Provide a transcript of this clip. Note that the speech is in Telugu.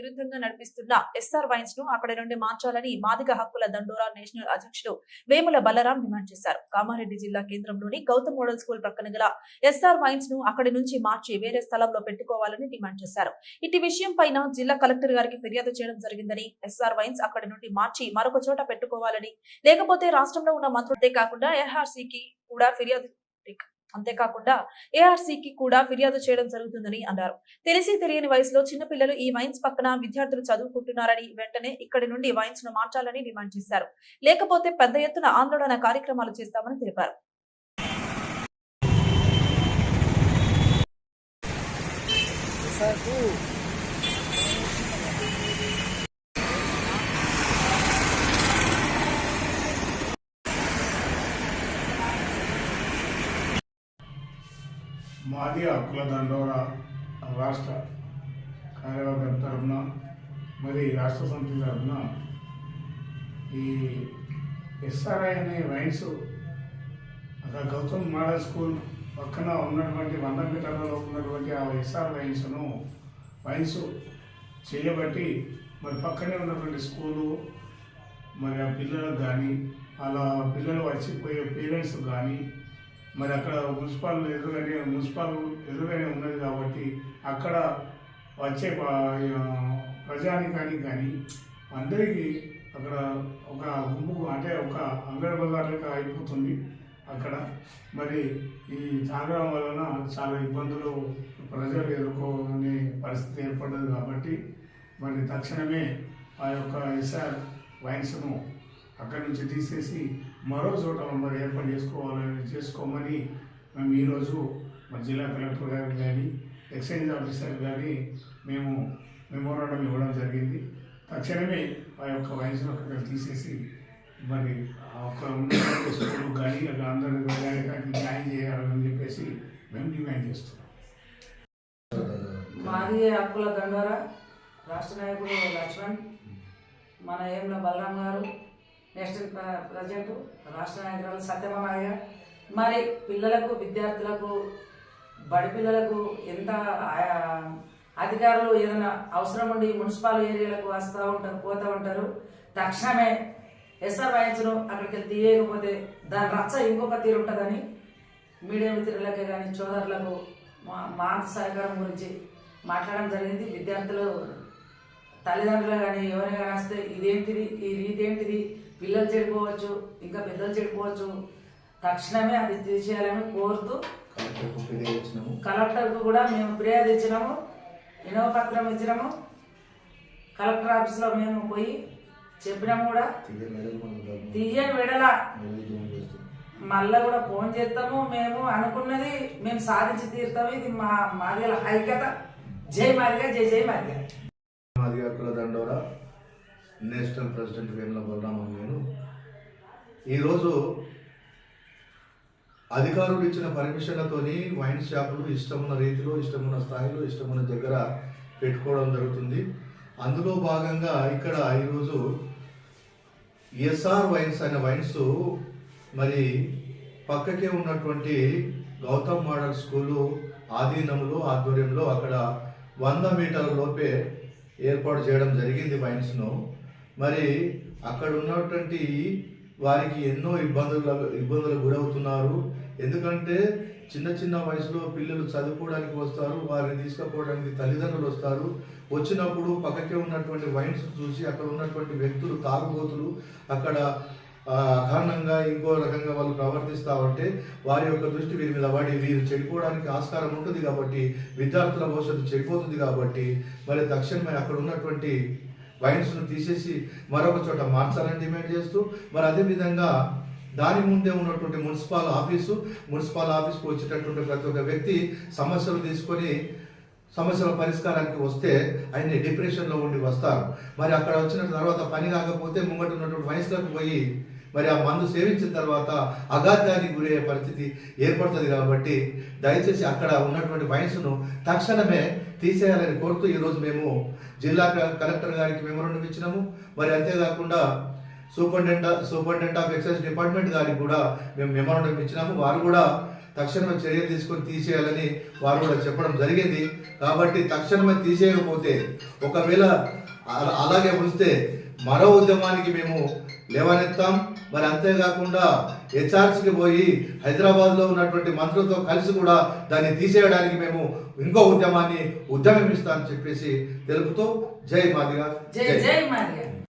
విరుద్ధంగా నడిపిస్తున్న ఎస్ఆర్ వైన్స్ను అక్కడ నుండి మార్చాలని మాదిక హక్కుల దండోరా నేషనల్ అధ్యక్షుడు వేముల బలరాం డిమాండ్ చేశారు. కామారెడ్డి జిల్లా కేంద్రంలోని గౌతమ్ మోడల్ స్కూల్ ప్రక్కన గల ఎస్ఆర్ వైన్స్ను అక్కడి నుంచి మార్చి వేరే స్థలంలో పెట్టుకోవాలని డిమాండ్ చేశారు. ఇటు విషయం పైన జిల్లా కలెక్టర్ గారికి ఫిర్యాదు చేయడం జరిగిందని ఎస్ఆర్ వైన్స్ అక్కడి నుండి మార్చి మరొక చోట పెట్టుకోవాలని లేకపోతే రాష్ట్రంలో ఉన్న మంత్రులే కాకుండా ఎస్ఆర్సీకి కూడా ఫిర్యాదు అంతేకాకుండా ఏఆర్సీకి కూడా ఫిర్యాదు చేయడం జరుగుతుందని అన్నారు. తెలిసి తెలియని వయసులో చిన్నపిల్లలు ఈ వైన్స్ పక్కన విద్యార్థులు చదువుకుంటున్నారని వెంటనే ఇక్కడి నుండి వైన్స్ను మార్చాలని డిమాండ్ చేశారు. లేకపోతే పెద్ద ఎత్తున ఆందోళన కార్యక్రమాలు చేస్తామని తెలిపారు. మాది హక్కుల దండోరా రాష్ట్ర కార్యవర్గం తరఫున మరి రాష్ట్ర సమితి తరఫున ఈ ఎస్ఆర్ఐ అనే వైన్స్ అక్కడ గౌతమ్ మోడల్ స్కూల్ పక్కన ఉన్నటువంటి వంద మీటర్లలో ఉన్నటువంటి ఆ ఎస్ఆర్ వైన్స్ను వైన్స్ చేయబట్టి మరి పక్కనే ఉన్నటువంటి స్కూలు మరి ఆ పిల్లలకు కానీ అలా పిల్లలు వచ్చిపోయే పేరెంట్స్ కానీ మరి అక్కడ మున్సిపల్ ఎదురుగానే మున్సిపల్ ఎదురుగానే ఉన్నది కాబట్టి అక్కడ వచ్చే ప్రజానికానికి కానీ అందరికీ అక్కడ ఒక గుంపు అంటే ఒక అంగడి బజార్లుగా అయిపోతుంది అక్కడ. మరి ఈ తాగడం వలన చాలా ఇబ్బందులు ప్రజలు ఎదుర్కొనే పరిస్థితి ఏర్పడ్డది కాబట్టి మరి తక్షణమే ఆ యొక్క ఎస్ఆర్ వైన్స్ను అక్కడి నుంచి తీసేసి మరో చోట మరి ఏర్పాటు చేసుకోవాలని చేసుకోమని మేము ఈరోజు మరి జిల్లా కలెక్టర్ గారికి కానీ ఎక్సైజ్ ఆఫీసర్ కానీ మేము మెమోరాండం ఇవ్వడం జరిగింది. తక్షణమే ఆ యొక్క వయసును అక్కడ తీసేసి మరి ఒక స్కూల్ కానీ అక్కడ అందరూ కానీ న్యాయం చేయాలని చెప్పేసి మేము డిమాండ్ చేస్తున్నాం. మాది అప్పుల దండోరా రాష్ట్ర నాయకుడు లక్ష్మణ్ మన ఏంల బలరాం గారు నెక్స్ట్ ప్ర- ప్రజెంట్ రాష్ట్ర నాయకురాలు సత్యమామయ్య మరి పిల్లలకు విద్యార్థులకు బడి పిల్లలకు ఎంత అధికారులు ఏదైనా అవసరం ఉండి మున్సిపల్ ఏరియాలకు వస్తూ ఉంటారు పోతూ ఉంటారు తక్షణమే ఎస్ఆర్ వాయించను అక్కడికి వెళ్ళి తీయకపోతే దాని రచ్చ ఇంకొక తీరు ఉంటుందని మీడియా మిత్రులకే కానీ సోదరులకు మా మా సహకారం గురించి మాట్లాడడం జరిగింది. విద్యార్థులు తల్లిదండ్రులు కానీ ఎవరైనా కానీ వస్తే ఇదేంటిది? ఈ రీతి ఏంటిది? పిల్లలు చెడిపోవచ్చు ఇంకా పెద్దలు చెడిపోవచ్చు. తక్షణమే అది తీసేయాలని కోరుతూ కలెక్టర్కు కూడా మేము ఫిర్యాదు ఇచ్చినాము. వినవ పత్రం ఇచ్చినాము. కలెక్టర్ ఆఫీస్లో మేము పోయి చెప్పినాము కూడా. తీయని విడల మళ్ళీ కూడా ఫోన్ చేస్తాము. మేము అనుకున్నది మేము సాధించి తీరుతాము. ఇది మా మాదిగల ఐక్యత జై మాదిగా జై జై మాదిగా. అధికారుల దండోరా నేషనల్ ప్రెసిడెంట్ వేముల బలరామన్ నేను ఈరోజు అధికారులు ఇచ్చిన పర్మిషన్లతోని వైన్ షాపులు ఇష్టమున్న రీతిలో ఇష్టమున్న స్థాయిలో ఇష్టమున్న దగ్గర పెట్టుకోవడం జరుగుతుంది. అందులో భాగంగా ఇక్కడ ఈరోజు ఎస్ఆర్ వైన్స్ అనే వైన్స్ మరి పక్కకే ఉన్నటువంటి గౌతమ్ మోడల్ స్కూలు ఆధీనంలో ఆధ్వర్యంలో అక్కడ వంద మీటర్ల లోపే ఏర్పాటు చేయడం జరిగింది వైన్స్ను. మరి అక్కడ ఉన్నటువంటి వారికి ఎన్నో ఇబ్బందుల ఇబ్బందులు గురవుతున్నారు. ఎందుకంటే చిన్న చిన్న వయసులో పిల్లలు చదువుకోవడానికి వస్తారు వారిని తీసుకుపోవడానికి తల్లిదండ్రులు వస్తారు. వచ్చినప్పుడు పక్కకే ఉన్నటువంటి వైన్స్ చూసి అక్కడ ఉన్నటువంటి వ్యక్తులు తాగుబోతులు అక్కడ అకారణంగా ఇంకో రకంగా వాళ్ళు ప్రవర్తిస్తూ ఉంటే వారి యొక్క దృష్టి వీరి మీద పడి వీరు చెడిపోవడానికి ఆస్కారం ఉంటుంది కాబట్టి విద్యార్థుల భవిష్యత్తు చెడిపోతుంది కాబట్టి మరి తక్షణమే అక్కడ ఉన్నటువంటి వైన్స్ను తీసేసి మరొక చోట మార్చాలని డిమాండ్ చేస్తూ మరి అదేవిధంగా దాని ముందే ఉన్నటువంటి మున్సిపల్ ఆఫీసు మున్సిపల్ ఆఫీస్కి వచ్చేటటువంటి ప్రతి ఒక్క వ్యక్తి సమస్యలు తీసుకొని సమస్యల పరిష్కారానికి వస్తే ఆయన డిప్రెషన్లో ఉండి వస్తారు. మరి అక్కడ వచ్చిన తర్వాత పని కాకపోతే ముంగట ఉన్నటువంటి వయసులకు పోయి మరి ఆ మందు సేవించిన తర్వాత అగాధ్యానికి గురయ్యే పరిస్థితి ఏర్పడుతుంది కాబట్టి దయచేసి అక్కడ ఉన్నటువంటి వయసును తక్షణమే తీసేయాలని కోరుతూ ఈరోజు మేము జిల్లా కలెక్టర్ గారికి మెమోరండం ఇచ్చినాము. మరి అంతేకాకుండా superintendent superintendent of excise department గారికి కూడా మేము మెమోరండం ఇచ్చినాము. వారు కూడా తక్షణమే చర్యలు తీసుకొని తీసేయాలని వారు కూడా చెప్పడం జరిగింది. కాబట్టి తక్షణమే తీసేయకపోతే ఒకవేళ అలా- అలాగే ఉంచితే మరో ఉద్యమానికి మేము లేవనెత్తాం. మరి అంతేకాకుండా హెచ్ఆర్సీకి పోయి హైదరాబాద్లో ఉన్నటువంటి మంత్రులతో కలిసి కూడా దాన్ని తీసేయడానికి మేము ఇంకో ఉద్యమాన్ని ఉద్యమిస్తామని చెప్పేసి తెలుపుతూ జై మాదిగా. జై జై మాదిగా.